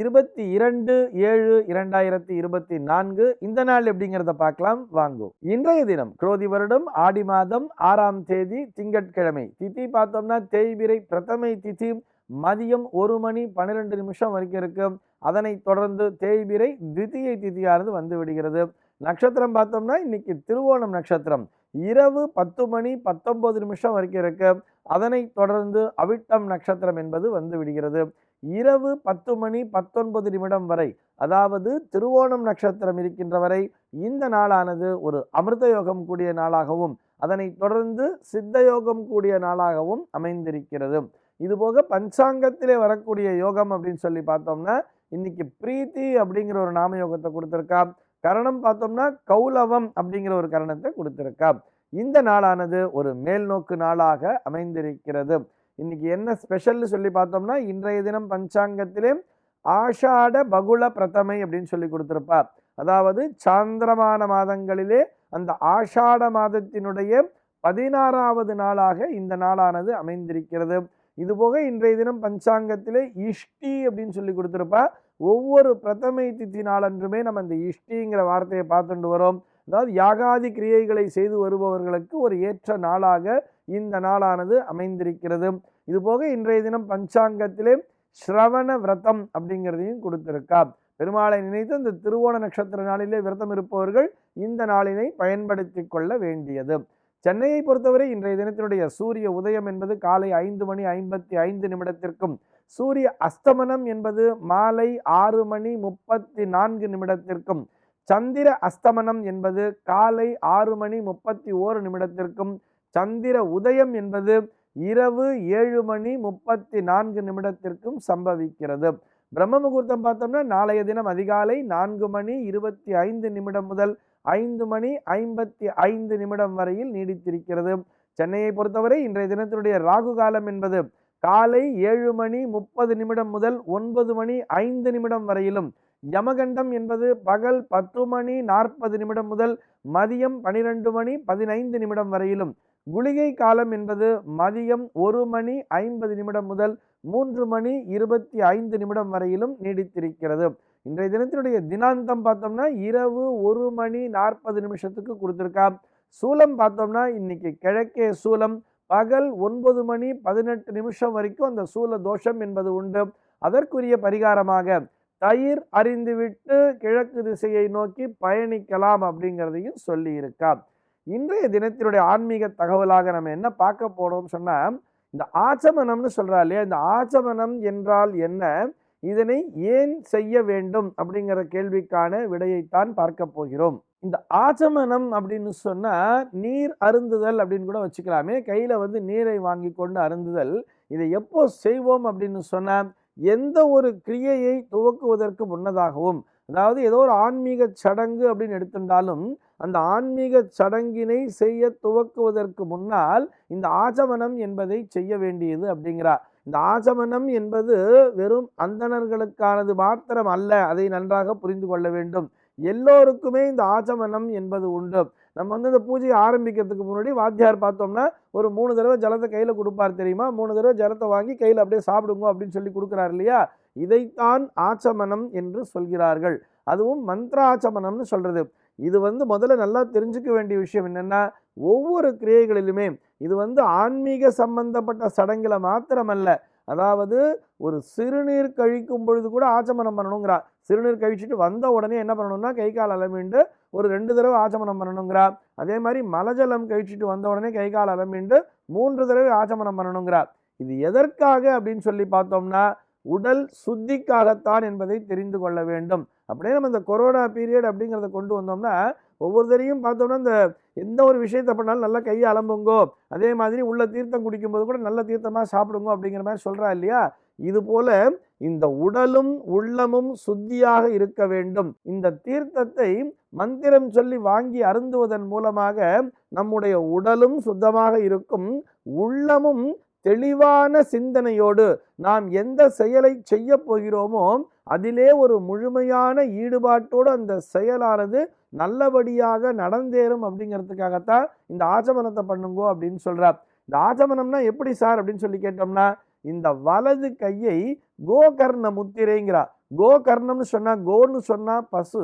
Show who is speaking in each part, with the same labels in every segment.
Speaker 1: இருபத்தி இரண்டு ஏழு இரண்டாயிரத்தி இருபத்தி நான்கு. இந்த நாள் எப்படிங்கிறத பார்க்கலாம். வாங்கும் இன்றைய தினம் குரோதி வருடம் ஆடி மாதம் ஆறாம் தேதி திங்கட்கிழமை. திதி பார்த்தோம்னா தேய்பிரை பிரதமை திதி மதியம் ஒரு மணி பன்னிரெண்டு நிமிஷம் வரைக்கும் இருக்கு அதனைத் தொடர்ந்து தேய்பிரை தித்தியை திதியானது வந்து விடுகிறது. நட்சத்திரம் பார்த்தோம்னா இன்னைக்கு திருவோணம் நட்சத்திரம். இரவு பத்து மணி பத்தொன்பது நிமிஷம் வரைக்கும் இருக்கு அதனைத் தொடர்ந்து அவிட்டம் நட்சத்திரம் என்பது வந்து விடுகிறது. இரவு பத்து மணி பத்தொன்பது நிமிடம் வரை அதாவது திருவோணம் நட்சத்திரம் இருக்கின்ற வரை இந்த நாளானது ஒரு அமிர்த யோகம் கூடிய நாளாகவும் அதனை தொடர்ந்து சித்த யோகம் கூடிய நாளாகவும் அமைந்திருக்கிறது. இதுபோக பஞ்சாங்கத்திலே வரக்கூடிய யோகம் அப்படின்னு சொல்லி பார்த்தோம்னா இன்னைக்கு பிரீத்தி அப்படிங்கிற ஒரு நாம யோகத்தை கொடுத்துருக்கா. கரணம் பார்த்தோம்னா கௌலவம் அப்படிங்கிற ஒரு கரணத்தை கொடுத்துருக்கா. இந்த நாளானது ஒரு மேல்நோக்கு நாளாக அமைந்திருக்கிறது. இன்னைக்கு என்ன ஸ்பெஷல்னு சொல்லி பார்த்தோம்னா இன்றைய தினம் பஞ்சாங்கத்திலே ஆஷாட பகுள பிரதமை அப்படின்னு சொல்லி கொடுத்திருப்பா அதாவது சாந்திரமான மாதங்களிலே அந்த ஆஷாட மாதத்தினுடைய பதினாறாவது நாளாக இந்த நாளானது அமைந்திருக்கிறது. இதுபோக இன்றைய தினம் பஞ்சாங்கத்திலே இஷ்டி அப்படின்னு சொல்லி கொடுத்துருப்பா ஒவ்வொரு பிரதமை தித்தி நாளன்றுமே நம்ம இந்த இஷ்டிங்கிற வார்த்தையை பார்த்துட்டு வரோம். அதாவது யாகாதி கிரியைகளை செய்து வருபவர்களுக்கு ஒரு ஏற்ற நாளாக இந்த நாளானது அமைந்திருக்கிறது. இதுபோக இன்றைய தினம் பஞ்சாங்கத்திலே ஸ்ரவண விரதம் அப்படிங்கிறதையும் கொடுத்துருக்கா. பெருமாளை நினைத்து இந்த திருவோண நட்சத்திர நாளிலே விரதம் இருப்பவர்கள் இந்த நாளினை பயன்படுத்தி கொள்ள வேண்டியது. சென்னையை பொறுத்தவரை இன்றைய தினத்தினுடைய சூரிய உதயம் என்பது காலை ஐந்து மணி ஐம்பத்தி ஐந்து நிமிடத்திற்கும் சூரிய அஸ்தமனம் என்பது மாலை ஆறு மணி முப்பத்தி நான்கு நிமிடத்திற்கும் சந்திர அஸ்தமனம் என்பது காலை ஆறு மணி முப்பத்தி ஓரு நிமிடத்திற்கும் சந்திர உதயம் என்பது இரவு ஏழு மணி முப்பத்தி நான்கு நிமிடத்திற்கும் சம்பவிக்கிறது. பிரம்ம முகூர்த்தம் பார்த்தோம்னா நாளைய தினம் அதிகாலை நான்கு மணி இருபத்தி ஐந்து நிமிடம் முதல் ஐந்து மணி ஐம்பத்தி ஐந்து நிமிடம் வரையில் நீடித்திருக்கிறது. சென்னையை பொறுத்தவரை இன்றைய தினத்தினுடைய ராகு காலம் என்பது காலை ஏழு மணி முப்பது நிமிடம் முதல் ஒன்பது மணி ஐந்து நிமிடம் வரையிலும். யமகண்டம் என்பது பகல் பத்து மணி நாற்பது நிமிடம் முதல் மதியம் பனிரெண்டு மணி பதினைந்து நிமிடம் வரையிலும். குளிகை காலம் என்பது மதியம் ஒரு மணி ஐம்பது நிமிடம் முதல் மூன்று மணி இருபத்தி ஐந்து நிமிடம் வரையிலும் நீடித்திருக்கிறது. இன்றைய தினத்தினுடைய தினாந்தம் பார்த்தோம்னா இரவு ஒரு மணி நாற்பது நிமிஷத்துக்கு கொடுத்துருக்கா சூலம் பார்த்தோம்னா இன்னைக்கு கிழக்கே சூலம் பகல் ஒன்பது மணி பதினெட்டு நிமிஷம் வரைக்கும் அந்த சூல தோஷம் என்பது உண்டு. அதற்குரிய பரிகாரமாக தயிர் அறிந்துவிட்டு கிழக்கு திசையை நோக்கி பயணிக்கலாம் அப்படிங்கிறதையும் சொல்லியிருக்கான் இன்றைய தினத்தினுடைய ஆன்மீக தகவலாக நம்ம என்ன பார்க்க போறோம் சொன்னால் இந்த ஆச்சமனம்னு சொல்கிறா இல்லையா? இந்த ஆச்சமனம் என்றால் என்ன? இதனை ஏன் செய்ய வேண்டும் அப்படிங்கிற கேள்விக்கான விடையைத்தான் பார்க்க போகிறோம். இந்த ஆச்சமனம் அப்படின்னு சொன்னால் நீர் அருந்துதல் அப்படின்னு கூட வச்சுக்கலாமே. கையில் வந்து நீரை வாங்கி கொண்டு அருந்துதல். இதை எப்போ செய்வோம் அப்படின்னு சொன்னால் எந்த ஒரு கிரியையை துவக்குவதற்கு முன்னதாகவும் அதாவது ஏதோ ஒரு ஆன்மீக சடங்கு அப்படின்னு எடுத்துட்டாலும் அந்த ஆன்மீக சடங்கினை செய்ய துவக்குவதற்கு முன்னால் இந்த ஆச்சமனம் என்பதை செய்ய வேண்டியது அப்படிங்கிறார். இந்த ஆச்சமனம் என்பது வெறும் அந்தணர்களுக்கானது மாத்திரம் அல்ல அதை நன்றாக புரிந்து கொள்ள வேண்டும். எல்லோருக்குமே இந்த ஆச்சமனம் என்பது உண்டு. நம்ம வந்து இந்த பூஜையை ஆரம்பிக்கிறதுக்கு முன்னாடி வாத்தியார் பார்த்தோம்னா ஒரு மூணு தடவை ஜலத்தை கையில் கொடுப்பார் தெரியுமா? மூணு தடவை ஜலத்தை வாங்கி கையில் அப்படியே சாப்பிடுங்க அப்படின்னு சொல்லி கொடுக்குறாரு இல்லையா? இதைத்தான் ஆச்சமனம் என்று சொல்கிறார்கள். அதுவும் மந்திராச்சமனம்னு சொல்கிறது இது வந்து முதல்ல நல்லா தெரிஞ்சுக்க வேண்டிய விஷயம் என்னென்னா ஒவ்வொரு கிரியைகளிலுமே இது வந்து ஆன்மீக சம்பந்தப்பட்ட சடங்குல மாத்திரமல்ல. அதாவது ஒரு சிறுநீர் கழிக்கும் பொழுது கூட ஆச்சமனம் பண்ணணுங்கிறா. சிறுநீர் கழிச்சுட்டு வந்த உடனே என்ன பண்ணணும்னா கை கால் அலமிண்டு ஒரு ரெண்டு தடவை ஆச்சமனம் பண்ணணுங்கிறா. அதே மாதிரி மலஜலம் கழிச்சுட்டு வந்த உடனே கை கால் அலமிண்டு மூன்று தடவை ஆச்சமனம் பண்ணணுங்கிறா. இது எதற்காக அப்படின்னு சொல்லி பார்த்தோம்னா உடல் சுத்திக்காகத்தான் என்பதை தெரிந்து கொள்ள வேண்டும். அப்படியே நம்ம இந்த கொரோனா பீரியட் அப்படிங்கிறத கொண்டு வந்தோம்னா ஒவ்வொருத்தரையும் பார்த்தோம்னா இந்த எந்த ஒரு விஷயத்தை பண்ணாலும் நல்லா கையை அலம்புங்கோ அதே மாதிரி உள்ள தீர்த்தம் குடிக்கும்போது கூட நல்ல தீர்த்தமாக சாப்பிடுங்க அப்படிங்கிற மாதிரி சொல்கிறா இல்லையா? இது போல இந்த உடலும் உள்ளமும் சுத்தியாக இருக்க வேண்டும். இந்த தீர்த்தத்தை மந்திரம் சொல்லி வாங்கி அருந்துவதன் மூலமாக நம்முடைய உடலும் சுத்தமாக இருக்கும் உள்ளமும் தெளிவான சிந்தனையோடு நாம் எந்த செயலை செய்ய போகிறோமோ அதிலே ஒரு முழுமையான ஈடுபாட்டோடு அந்த செயலானது நல்லபடியாக நடந்தேறும் அப்படிங்கிறதுக்காகத்தான் இந்த ஆச்சமனத்தை பண்ணுங்கோ அப்படின்னு சொல்கிறார் இந்த ஆச்சமனம்னா எப்படி சார் அப்படின்னு சொல்லி கேட்டோம்னா இந்த வலது கையை கோகர்ண முத்திரைங்கிறா கோகர்ணம்னு சொன்னால் கோன்னு சொன்னால் பசு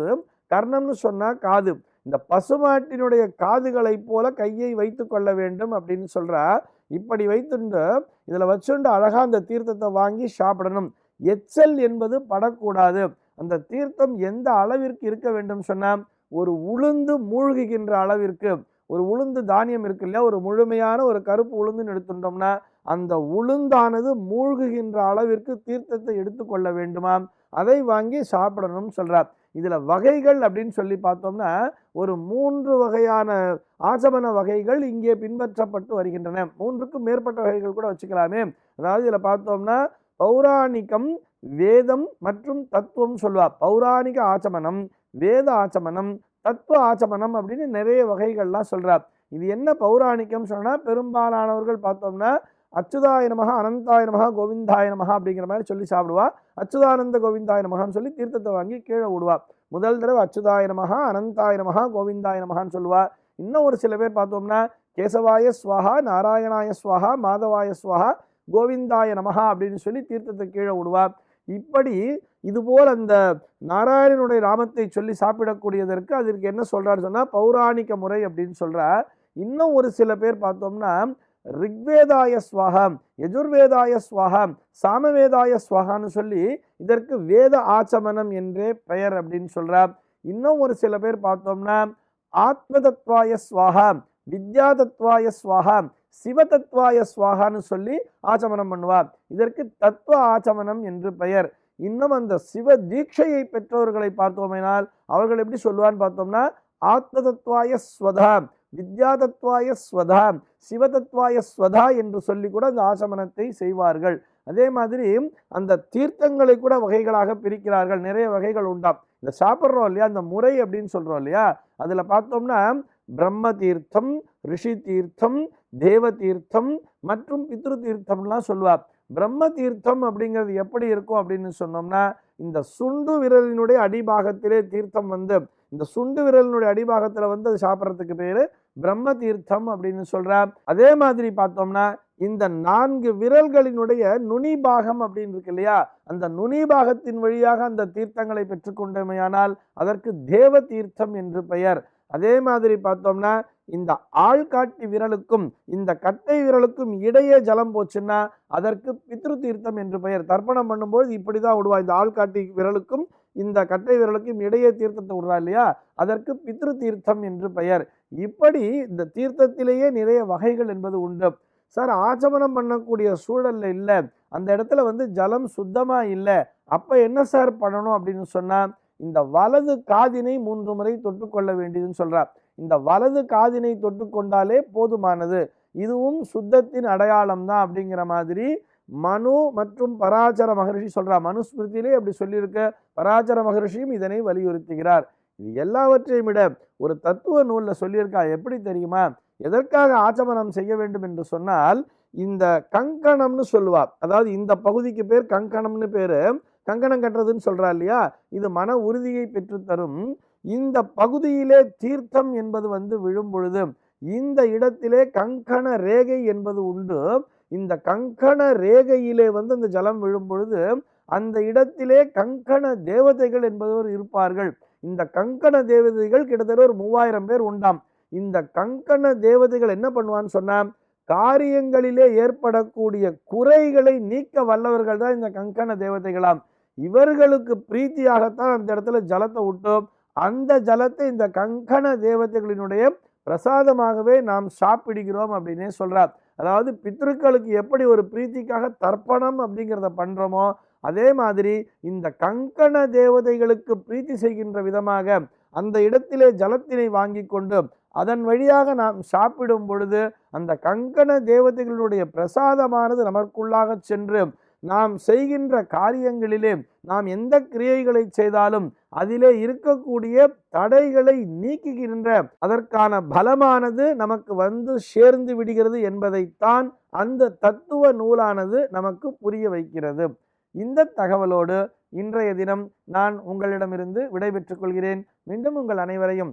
Speaker 1: கர்ணம்னு சொன்னால் காது. இந்த பசுமாட்டினுடைய காதுகளைப் போல கையை வைத்து கொள்ள வேண்டும் அப்படின்னு சொல்கிறார் இப்படி வைத்துண்டு இதில் வச்சுண்டு அழகாக அந்த தீர்த்தத்தை வாங்கி சாப்பிடணும். எச்சல் என்பது படக்கூடாது. அந்த தீர்த்தம் எந்த அளவிற்கு இருக்க வேண்டும் சொன்னால் ஒரு உளுந்து மூழ்குகின்ற அளவிற்கு. ஒரு உளுந்து தானியம் இருக்கு இல்லையா ஒரு முழுமையான ஒரு கருப்பு உளுந்துன்னு எடுத்துட்டோம்னா அந்த உளுந்தானது மூழ்குகின்ற அளவிற்கு தீர்த்தத்தை எடுத்துக்கொள்ள வேண்டுமாம். அதை வாங்கி சாப்பிடணும்னு சொல்கிறார் இதில் வகைகள் அப்படின்னு சொல்லி பார்த்தோம்னா ஒரு மூன்று வகையான ஆசமன வகைகள் இங்கே பின்பற்றப்பட்டு வருகின்றன. மூன்றுக்கும் மேற்பட்ட வகைகள் கூட வச்சுக்கலாமே. அதாவது இதில் பார்த்தோம்னா பௌராணிகம் வேதம் மற்றும் தத்துவம் சொல்வார் பௌராணிக ஆச்சமனம் வேத ஆச்சமனம் தத்துவ ஆச்சமனம் அப்படின்னு நிறைய வகைகள்லாம் சொல்கிறார் இது என்ன பௌராணிக்கம் சொன்னால் பெரும்பாலானவர்கள் பார்த்தோம்னா அச்சுதாய நமக அனந்தாய நமக கோவிந்தாய நமக அப்படிங்கிற மாதிரி சொல்லி சாப்பிடுவா. அச்சுதானந்த கோவிந்தாய நமகான்னு சொல்லி தீர்த்தத்தை வாங்கி கீழே விடுவா. முதல் தடவை அச்சுதாய நமக அனந்தாய நமக கோவிந்தாய நமகான்னு சொல்லுவா. இன்னும் ஒரு சில பேர் பார்த்தோம்னா கேசவாய ஸ்வாஹா நாராயணாய ஸ்வாஹா மாதவாய ஸ்வாஹா கோவிந்தாய நமகா அப்படின்னு சொல்லி தீர்த்தத்தை கீழே விடுவா. இப்படி இதுபோல் அந்த நாராயணனுடைய ராமத்தை சொல்லி சாப்பிடக்கூடியதற்கு அதற்கு என்ன சொல்கிறாருன்னு சொன்னால் பௌராணிக முறை அப்படின்னு சொல்கிறா இன்னும் ஒரு சில பேர் பார்த்தோம்னா ரிக்வேதாய ஸ்வாகம் யஜுர்வேதாய ஸ்வாகம் சாமவேதாய ஸ்வாகான்னு சொல்லி இதற்கு வேத ஆச்சமனம் என்றே பெயர் அப்படின்னு சொல்கிறார் இன்னும் ஒரு சில பேர் பார்த்தோம்னா ஆத்மதத்வாய ஸ்வாகம் வித்யா தத்வாய ஸ்வாகம் சிவதத்வாய ஸ்வாகான்னு சொல்லி ஆச்சமனம் பண்ணுவார். இதற்கு தத்துவ ஆச்சமனம் என்று பெயர். இன்னும் அந்த சிவ தீட்சையை பெற்றவர்களை பார்த்தோமேனால் அவர்கள் எப்படி சொல்லுவான்னு பார்த்தோம்னா ஆத்ம தத்வாய ஸ்வதா வித்யா தத்வாய ஸ்வதா சிவதத்வாய ஸ்வதா என்று சொல்லி கூட அந்த ஆசமனத்தை செய்வார்கள். அதே மாதிரி அந்த தீர்த்தங்களை கூட வகைகளாக பிரிக்கிறார்கள். நிறைய வகைகள் உண்டாம். இந்த சாப்பிட்றோம் இல்லையா? அந்த முறை அப்படின்னு சொல்கிறோம் இல்லையா? அதில் பார்த்தோம்னா பிரம்ம தீர்த்தம் ரிஷி தீர்த்தம் தேவ தீர்த்தம் மற்றும் பித்ரு தீர்த்தம்லாம் சொல்லுவார் பிரம்ம தீர்த்தம் அப்படிங்கிறது எப்படி இருக்கும் அப்படின்னு சொன்னோம்னா இந்த சுண்டு விரலினுடைய அடிபாகத்திலே தீர்த்தம் வந்து இந்த சுண்டு விரலினுடைய அடிபாகத்தில் வந்து அது சாப்பிட்றதுக்கு பேர் பிரம்ம தீர்த்தம் அப்படின்னு சொல்கிறார் அதே மாதிரி பார்த்தோம்னா இந்த நான்கு விரல்களினுடைய நுனி பாகம் அப்படின்னு இருக்கு இல்லையா? அந்த நுனி பாகத்தின் வழியாக அந்த தீர்த்தங்களை பெற்றுக்கொண்டமையானால் அதற்கு தேவ தீர்த்தம் என்று பெயர். அதே மாதிரி பார்த்தோம்னா இந்த ஆள்காட்டி விரலுக்கும் இந்த கட்டை விரலுக்கும் இடையே ஜலம் போச்சுன்னா அதற்கு பித்ரு தீர்த்தம் என்று பெயர். தர்ப்பணம் பண்ணும்போது இப்படி தான் விடுவா இந்த ஆள்காட்டி விரலுக்கும் இந்த கட்டை விரலுக்கும் இடையே தீர்த்தத்தை விடுறா இல்லையா? அதற்கு பித்ரு தீர்த்தம் என்று பெயர். இப்படி இந்த தீர்த்தத்திலேயே நிறைய வகைகள் என்பது உண்டு. சார் ஆச்சமனம் பண்ணக்கூடிய சூழலில் இல்லை. அந்த இடத்துல வந்து ஜலம் சுத்தமாக இல்லை. அப்போ என்ன சார் பண்ணணும் அப்படின்னு சொன்னால் இந்த வலது காதினை மூன்று முறை தொட்டுக்கொள்ள வேண்டியதுன்னு சொல்கிறார் இந்த வலது காதினை தொட்டுக்கொண்டாலே போதுமானது. இதுவும் சுத்தத்தின் அடையாளம் தான் அப்படிங்கிற மாதிரி மனு மற்றும் பராசர மகரிஷி சொல்கிறார் மனுஸ்மிருதியிலே அப்படி சொல்லியிருக்க பராசர மகரிஷியும் இதனை வலியுறுத்துகிறார். இது எல்லாவற்றையும் விட ஒரு தத்துவ நூலில் சொல்லியிருக்கா எப்படி தெரியுமா? எதற்காக ஆச்சமனம் செய்ய வேண்டும் என்று சொன்னால் இந்த கங்கணம்னு சொல்லுவா. அதாவது இந்த பகுதிக்கு பேர் கங்கணம்னு பேர் கங்கணம் கட்டுறதுன்னு சொல்கிறா இல்லையா? இது மன உறுதியை பெற்றுத்தரும் இந்த பகுதியிலே தீர்த்தம் என்பது வந்து விழும் பொழுது இந்த இடத்திலே கங்கண ரேகை என்பது உண்டு. இந்த கங்கண ரேகையிலே வந்து அந்த ஜலம் விழும் பொழுது அந்த இடத்திலே கங்கண தேவதைகள் என்பவர் இருப்பார்கள். இந்த கங்கண தேவதைகள் கிட்டத்தட்ட ஒரு மூவாயிரம் பேர் உண்டாம். இந்த கங்கண தேவதைகள் என்ன பண்ணுவான்னு சொன்னா காரியங்களிலே ஏற்படக்கூடிய குறைகளை நீக்க வல்லவர்கள் தான் இந்த கங்கண தேவதைகளாம். இவர்களுக்கு பிரீத்தியாகத்தான் அந்த இடத்துல ஜலத்தை விட்டோம் அந்த ஜலத்தை இந்த கங்கண தேவதைகளினுடைய பிரசாதமாகவே நாம் சாப்பிடுகிறோம் அப்படின்னே சொல்றார். அதாவது பித்ருக்களுக்கு எப்படி ஒரு பிரீத்திக்காக தர்ப்பணம் அப்படிங்கிறத பண்ணுறோமோ அதே மாதிரி இந்த கங்கண தேவதைகளுக்கு பிரீத்தி செய்கின்ற விதமாக அந்த இடத்திலே ஜலத்தினை வாங்கி கொண்டு அதன் வழியாக நாம் சாப்பிடும் பொழுது அந்த கங்கண தேவதைகளுடைய பிரசாதமானது நமக்குள்ளாக சென்று நாம் செய்கின்ற காரியங்களிலே நாம் எந்த கிரியைகளை செய்தாலும் அதிலே இருக்கக்கூடிய தடைகளை நீக்குகின்ற அதற்கான பலமானது நமக்கு வந்து சேர்ந்து விடுகிறது என்பதைத்தான் அந்த தத்துவ நூலானது நமக்கு புரிய வைக்கிறது. இந்த தகவலோடு இன்றைய தினம் நான் உங்களிடமிருந்து விடைபெற்றுக் கொள்கிறேன். மீண்டும் உங்கள் அனைவரையும்